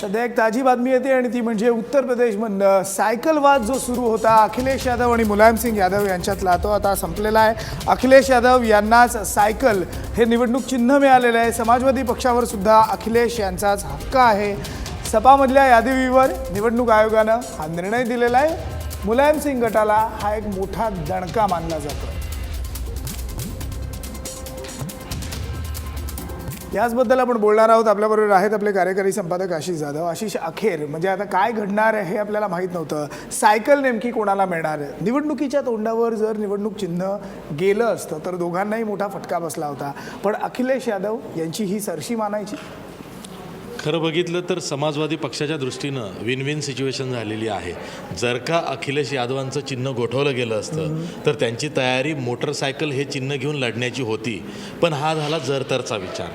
सध्या एक ताजी बातमी येते आणि ती म्हणजे उत्तर प्रदेशमधनं सायकलवाद जो सुरू होता अखिलेश यादव आणि मुलायमसिंग यादव यांच्यातला तो आता संपलेला आहे. अखिलेश यादव यांनाच सायकल हे निवडणूक चिन्ह मिळालेलं आहे. समाजवादी पक्षावर सुद्धा अखिलेश यांचाच हक्क आहे. सपामधल्या यादवीवर निवडणूक आयोगानं हा निर्णय दिलेला आहे. मुलायमसिंग गटाला हा एक मोठा दणका मानला जातो याचबद्दल आपण बोलणार आहोत. आपल्याबरोबर आहेत आपले कार्यकारी संपादक आशिष जाधव. आशिष अखेर म्हणजे आता काय घडणार आहे हे आपल्याला माहीत नव्हतं. सायकल नेमकी कोणाला मिळणार आहे? निवडणुकीच्या तोंडावर जर निवडणूक चिन्ह गेलं असतं तर दोघांनाही मोठा फटका बसला होता. पण अखिलेश यादव यांची ही सरशी मानायची? खरं बघितलं तर समाजवादी पक्षाच्या दृष्टीनं विन विन सिच्युएशन झालेली आहे. जर का अखिलेश यादवांचं चिन्ह गोठवलं गेलं असतं तर त्यांची तयारी मोटरसायकल हे चिन्ह घेऊन लढण्याची होती. पण हा झाला जरतरचा विचार.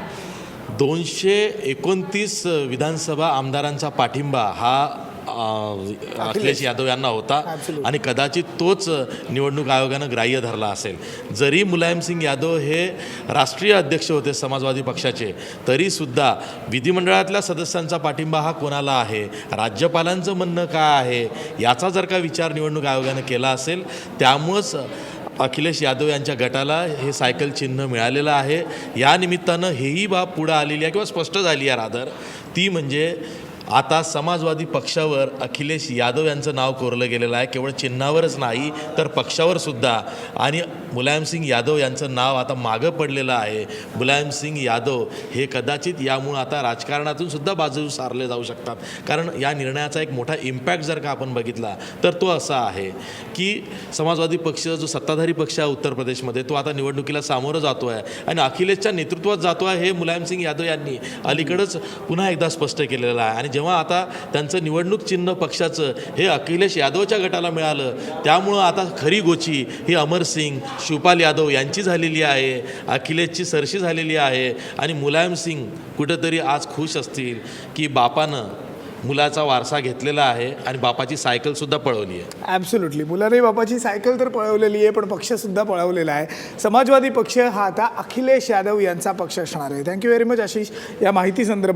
दोनशे एकोणतीस विधानसभा आमदारांचा पाठिंबा हा अखिलेश. यादव यांना होता. आणि कदाचित तोच निवडणूक आयोगानं ग्राह्य धरला असेल. जरी मुलायम सिंग यादव हे राष्ट्रीय अध्यक्ष होते समाजवादी पक्षाचे तरीसुद्धा विधिमंडळातल्या सदस्यांचा पाठिंबा हा कोणाला आहे? राज्यपालांचं म्हणणं काय आहे? याचा जर का विचार निवडणूक आयोगानं केला असेल त्यामुळंच अखिलेश यादव यांच्या गटाला हे सायकल चिन्ह मिळालेलं आहे. या निमित्तानं हेही बाब पुढं आलेली आहे किंवा स्पष्ट झाली आहे रादर. ती म्हणजे आता समाजवादी पक्षावर अखिलेश यादव यांचं नाव कोरलं गेलेलं आहे. केवळ चिन्हावरच नाही तर पक्षावर सुद्धा. आणि मुलायमसिंग यादव यांचं नाव आता मागं पडलेलं आहे. मुलायमसिंग यादव हे कदाचित यामुळं आता राजकारणातून सुद्धा बाजू सारले जाऊ शकतात. कारण या निर्णयाचा एक मोठा इम्पॅक्ट जर का आपण बघितला तर तो असा आहे की समाजवादी पक्ष जो सत्ताधारी पक्ष आहे उत्तर प्रदेशमध्ये तो आता निवडणुकीला सामोरं जातो आहे आणि अखिलेशच्या नेतृत्वात जातो आहे हे मुलायमसिंग यादव यांनी अलीकडंच पुन्हा एकदा स्पष्ट केलेलं आहे. आणि जेव्हा आता त्यांचं निवडणूक चिन्ह पक्षाचं हे अखिलेश यादवच्या गटाला मिळालं त्यामुळं आता खरी गोची ही अमर सिंग शिवपाल यादव यांची झालेली आहे अखिलेशची सरशी झालेली आहे आणि मुलायम सिंग कुठंतरी आज खुश असतील की बापानं मुलाचा वारसा घेतलेला आहे आणि बापाची सायकलसुद्धा पळवली आहे. ॲब्सोल्युटली मुलाने बापाची सायकल तर पळवलेली आहे पण पक्षसुद्धा पळवलेला आहे. समाजवादी पक्ष हा आता अखिलेश यादव यांचा पक्ष असणार आहे. Thank you very much Ashish. या माहिती संदर्भात